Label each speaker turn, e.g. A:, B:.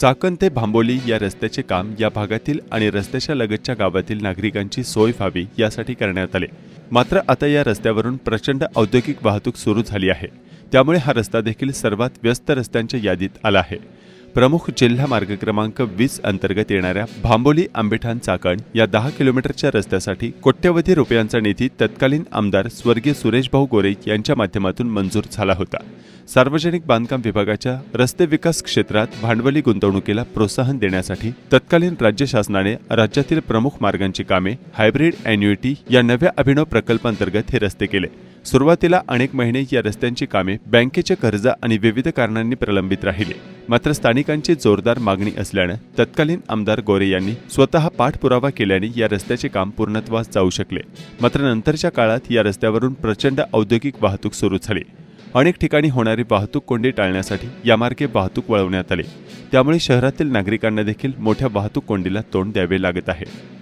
A: चाकण ते भांबोली या रस्त्याचे काम या भागातील आणि रस्त्याच्या लगतच्या गावातील नागरिकांची सोय व्हावी यासाठी करण्यात आले. मात्र आता या रस्त्यावरून प्रचंड औद्योगिक वाहतूक सुरू झाली आहे. त्यामुळे हा रस्ता देखील सर्वात व्यस्त रस्त्यांच्या यादीत आला आहे. प्रमुख जिल्हा मार्ग क्रमांक वीस अंतर्गत येणाऱ्या भांबोली आंबेठाण चाकण या दहा किलोमीटरच्या रस्त्यासाठी कोट्यवधी रुपयांचा निधी तत्कालीन आमदार स्वर्गीय सुरेशभाऊ गोरे यांच्या माध्यमातून मंजूर झाला होता. सार्वजनिक बांधकाम विभागाच्या रस्ते विकास क्षेत्रात भांडवली गुंतवणुकीला प्रोत्साहन देण्यासाठी तत्कालीन राज्य शासनाने राज्यातील प्रमुख मार्गांची कामे हायब्रिड अॅन्युइटी या नव्या अभिनव प्रकल्पांतर्गत हे रस्ते केले. सुरुवातीला अनेक महिने या रस्त्यांची कामे बँकेचे कर्ज आणि विविध कारणांनी प्रलंबित राहिले. मात्र स्थानिकांची जोरदार मागणी असल्यानं तत्कालीन आमदार गोरे यांनी स्वतः पाठपुरावा केल्याने या रस्त्याचे काम पूर्णत्वास जाऊ शकले. मात्र नंतरच्या काळात या रस्त्यावरून प्रचंड औद्योगिक वाहतूक सुरू झाली. अनेक ठिकाणी होणारी वाहतूक कोंडी टाळण्यासाठी यामार्गे वाहतूक वळवण्यात आली. त्यामुळे शहरातील नागरिकांना देखील मोठ्या वाहतूक कोंडीला तोंड द्यावे लागत आहे.